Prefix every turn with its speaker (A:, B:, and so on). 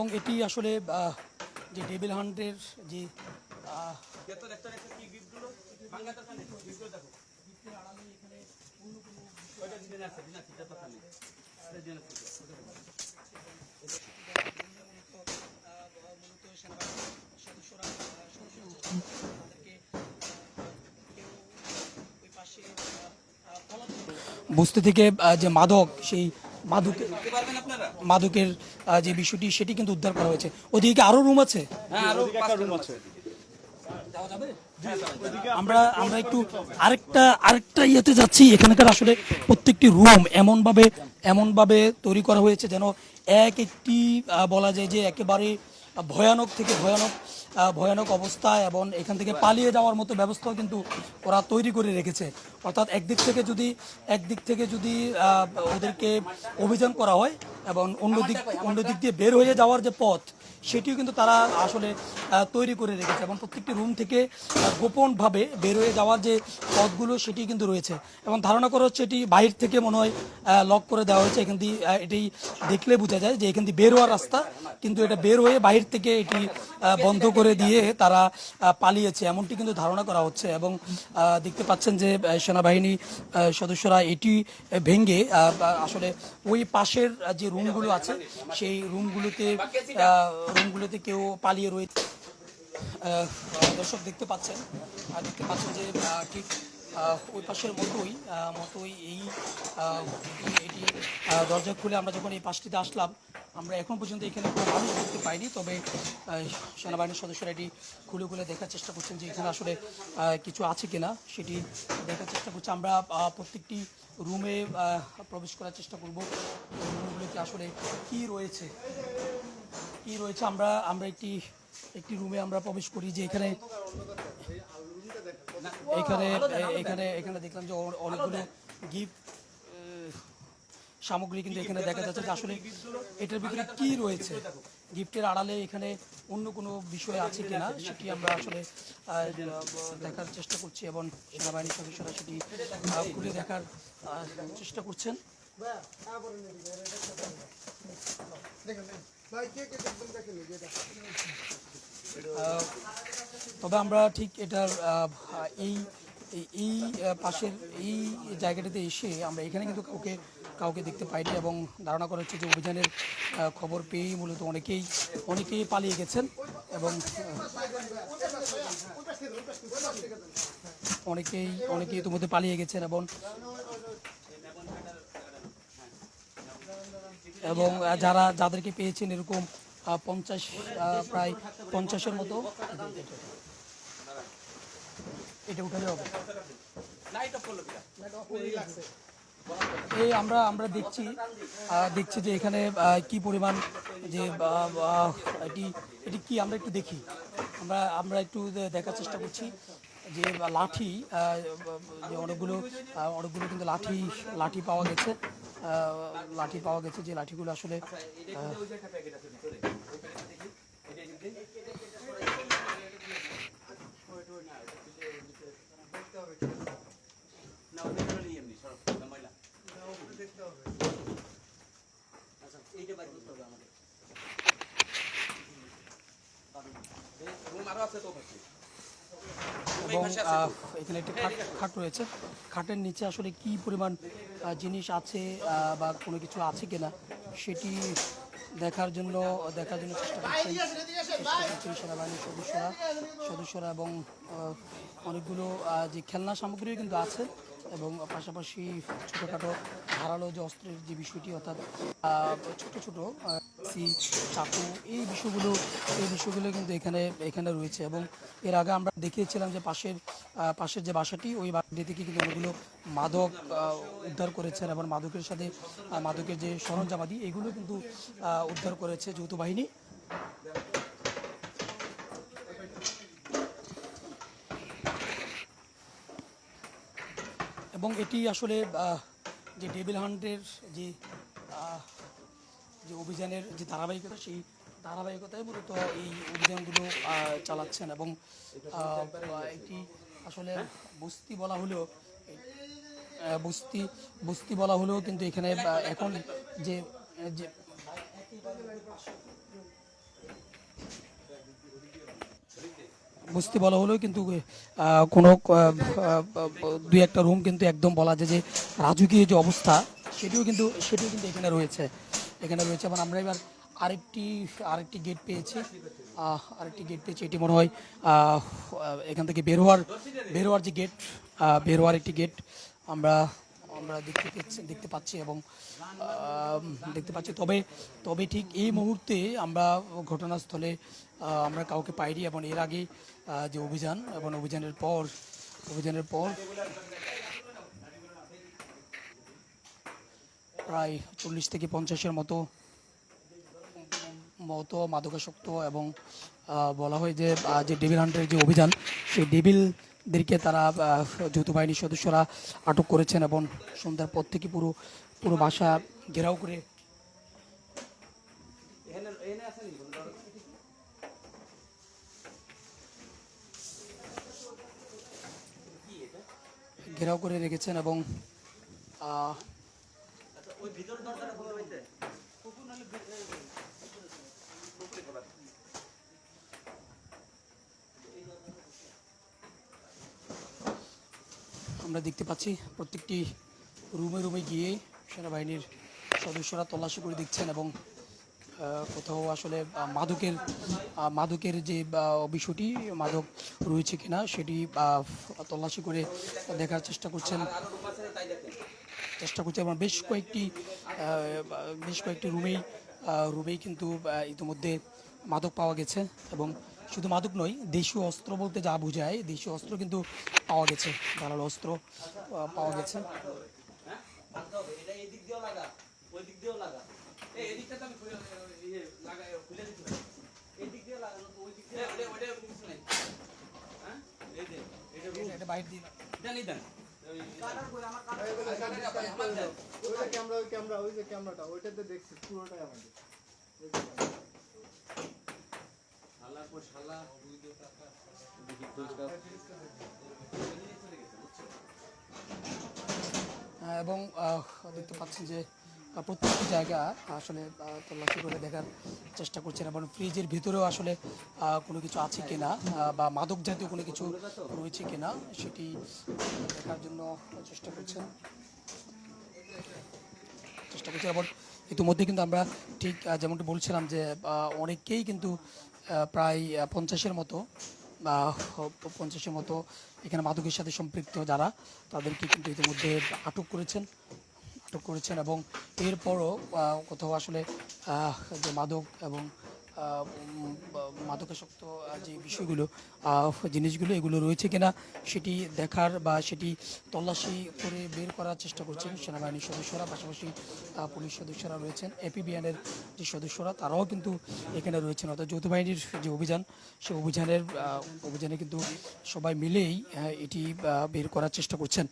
A: এবং এটি আসলে যে ডেভিল হান্টের যে বস্তি থেকে যে মাদক সেই মাদকের মাদুকের যে বিষয়টি সেটি কিন্তু উদ্ধার করা হয়েছে। ওদিকে আরও রুম আছে? আমরা আমরা একটু আরেকটা আরেকটা ইয়েতে যাচ্ছি। এখানকার আসলে প্রত্যেকটি রুম এমনভাবে এমনভাবে তৈরি করা হয়েছে যেন এক একটি বলা যায় যে একেবারে ভয়ানক থেকে ভয়ানক ভয়ানক অবস্থা এবং এখান থেকে পালিয়ে যাওয়ার মতো ব্যবস্থাও কিন্তু ওরা তৈরি করে রেখেছে। অর্থাৎ একদিক থেকে যদি, একদিক থেকে যদি ওদেরকে অভিযান করা হয় এবং অন্য দিক অন্য দিক দিয়ে বের হয়ে যাওয়ার যে পথ সেটিও কিন্তু তারা আসলে তৈরি করে রেখেছে এবং প্রত্যেকটি রুম থেকে গোপনভাবে বের হয়ে যাওয়ার যে পথগুলো সেটি কিন্তু রয়েছে। এবং ধারণা করা হচ্ছে এটি বাহির থেকে মনে হয় লক করে দেওয়া হয়েছে। এখান দিয়ে এটি দেখলে বোঝা যায় যে এখান দিয়ে বের হওয়ার রাস্তা কিন্তু এটা বের হয়ে বাহির থেকে এটি বন্ধ করে দিয়ে তারা পালিয়েছে। এমনটি কিন্তু ধারণা করা হচ্ছে এবং দেখতে পাচ্ছেন যে সেনাবাহিনী সদস্যরা এটি ভেঙে আসলে ওই পাশের যে রুমগুলো আছে, সেই রুমগুলোতে রুমগুলোতে কেউ পালিয়ে রয়েছে দর্শক দেখতে পাচ্ছেন, আর দেখতে পাচ্ছেন যে ঠিক ওই পাশের মতোই মতোই এই এটি দরজা খুলে আমরা যখন এই পাশটিতে আসলাম আমরা এখন পর্যন্ত এখানে কোনো মানুষ দেখতে পাইনি তবে সেনাবাহিনীর সদস্যরা এটি খুলে খুলে দেখার চেষ্টা করছেন যে এখানে আসলে কিছু আছে কিনা সেটি দেখার চেষ্টা করছে। আমরা প্রত্যেকটি রুমে প্রবেশ করার চেষ্টা করব। রুমগুলোতে আসলে কি রয়েছে? কি রয়েছে? আমরা আমরা একটি একটি রুমে আমরা প্রবেশ করি যে এখানে এখানে এখানে এখানে দেখলাম যে অনেকগুলো গিফট সামগ্রী কিন্তু এখানে দেখা যাচ্ছে যে আসলে এটার ভিতরে কি রয়েছে? গিফটের আড়ালে এখানে অন্য কোনো বিষয় আছে কিনা? সেটি আমরা আসলে দেখার চেষ্টা করছি এবং সেনাবাহিনীর সদস্যরা সেটি খুলে দেখার চেষ্টা করছেন। তবে আমরা ঠিক এটার এই এই- পাশের এই জায়গাটাতে এসে আমরা এখানে কিন্তু কাউকে কাউকে দেখতে পাইনি এবং ধারণা করা হচ্ছে যে অভিযানের খবর পেয়েই মূলত অনেকেই অনেকেই পালিয়ে গেছেন এবং অনেকেই অনেকেই ইতিমধ্যে পালিয়ে গেছেন এবং এবং যারা, যাদেরকে পেয়েছেন এরকম পঞ্চাশ প্রায় পঞ্চাশের মতো এটা উঠালে হবে। এই আমরা আমরা দেখছি দেখছি যে এখানে কি পরিমাণ যে এটি এটি কি আমরা একটু দেখি। আমরা আমরা একটু দেখার চেষ্টা করছি যে লাঠি যে অনেকগুলো অনেকগুলো কিন্তু লাঠি লাঠি পাওয়া গেছে। লাঠি পাওয়া গেছে যে লাঠিগুলো আসলে এখানে একটি খাট খাট রয়েছে। খাটের নিচে আসলে কি পরিমাণ জিনিস আছে বা কোনো কিছু আছে কিনা সেটি দেখার জন্য দেখার জন্য চেষ্টা করছেন সেনাবাহিনীর সদস্যরা সদস্যরা এবং আহ, অনেকগুলো যে খেলনা সামগ্রীও কিন্তু আছে। এবং পাশাপাশি ছোটোখাটো ধারালো যে অস্ত্রের যে বিষয়টি, অর্থাৎ ছোট ছোট সি, চাকু, এই বিষয়গুলো এই বিষয়গুলো কিন্তু এখানে এখানে রয়েছে এবং এর আগে আমরা দেখিয়েছিলাম যে পাশের পাশের যে বাসাটি, ওই বাসাটি থেকে কিন্তু অনেকগুলো মাদক উদ্ধার করেছেন এবং মাদকের সাথে মাদকের যে সরঞ্জামাদি, এগুলো কিন্তু উদ্ধার করেছে যৌথ বাহিনী। এবং এটি আসলে যে ডেবিল হান্টের যে যে অভিযানের যে ধারাবাহিকতা সেই ধারাবাহিকতায় মূলত এই অভিযানগুলো চালাচ্ছেন এবং এটি আসলে বস্তি বলা হলেও বস্তি বস্তি বলা হলেও কিন্তু এখানে এখন যে যে বস্তি বলা হলেও কিন্তু কোনো দুই একটা রুম কিন্তু একদম বলা যায় যে রাজকীয় যে অবস্থা, সেটিও কিন্তু সেটিও কিন্তু এখানে রয়েছে। এখানে রয়েছে এবং আমরা এবার আরেকটি আরেকটি গেট পেয়েছি। আরেকটি গেট পেয়েছি, এটি মনে হয় এখান থেকে বের হওয়ার বের হওয়ার যে গেট বের হওয়ার একটি গেট আমরা আমরা দেখতে দেখতে পাচ্ছি এবং দেখতে পাচ্ছি। তবে তবে ঠিক এই মুহূর্তে আমরা ঘটনাস্থলে আমরা কাউকে পাইনি এবং এর আগে যে অভিযান এবং অভিযানের পর অভিযানের পর প্রায় চল্লিশ থেকে পঞ্চাশের মতো মতো মাদকাসক্ত এবং বলা হয় যে যে ডেভিল হান্টের যে অভিযান, সেই ডেভিলদেরকে তারা যৌথ বাহিনীর সদস্যরা আটক করেছেন এবং সন্ধ্যার পর থেকে পুরো পুরো বাসা ঘেরাও করে ঘেরাও করে রেখেছেন এবং আমরা দেখতে পাচ্ছি প্রত্যেকটি রুমে রুমে গিয়ে সেনাবাহিনীর সদস্যরা তল্লাশি করে দেখছেন এবং কোথাও আসলে মাদকের মাদকের যে বিষয়টি, মাদক রয়েছে কিনা সেটি তল্লাশি করে দেখার চেষ্টা করছেন। চেষ্টা করছে এবং বেশ কয়েকটি বেশ কয়েকটি রুমেই রুমেই কিন্তু ইতিমধ্যে মাদক পাওয়া গেছে এবং শুধু মাদক নয়, দেশীয় অস্ত্র বলতে যা বোঝায়, দেশীয় অস্ত্র কিন্তু পাওয়া গেছে ধারালো অস্ত্র পাওয়া গেছে।
B: ক্যামেরা ওই ক্যামেরা ক্যামেরাটা ওইটাতে দেখছি পুরোটাই আমাদের।
A: এবং দেখতে পাচ্ছেন যে প্রত্যেকটি জায়গা আসলে তল্লাশি করে দেখার চেষ্টা করছেন এবং ফ্রিজের ভিতরেও আসলে কোনো কিছু আছে কিনা বা মাদক জাতীয় কোনো কিছু রয়েছে কিনা, সেটি দেখার জন্য চেষ্টা করছেন। চেষ্টা করছেন এবং ইতিমধ্যে কিন্তু আমরা ঠিক যেমনটি বলছিলাম যে অনেকেই কিন্তু প্রায় পঞ্চাশের মতো, বা পঞ্চাশের মতো এখানে মাদকের সাথে সম্পৃক্ত যারা, তাদেরকে কিন্তু ইতিমধ্যে আটক করেছেন আটক করেছেন এবং এরপরও কোথাও আসলে যে মাদক এবং মাদকাসক্ত যে বিষয়গুলো জিনিসগুলো এগুলো রয়েছে কিনা সেটি দেখার বা সেটি তল্লাশি করে বের করার চেষ্টা করছেন সেনাবাহিনীর সদস্যরা। পাশাপাশি পুলিশ সদস্যরা রয়েছেন, এপিবিএনের যে সদস্যরা, তারাও কিন্তু এখানে রয়েছেন। অর্থাৎ যৌথ বাহিনীর যে অভিযান, সেই অভিযানের অভিযানে কিন্তু সবাই মিলেই এটি বের করার চেষ্টা করছেন।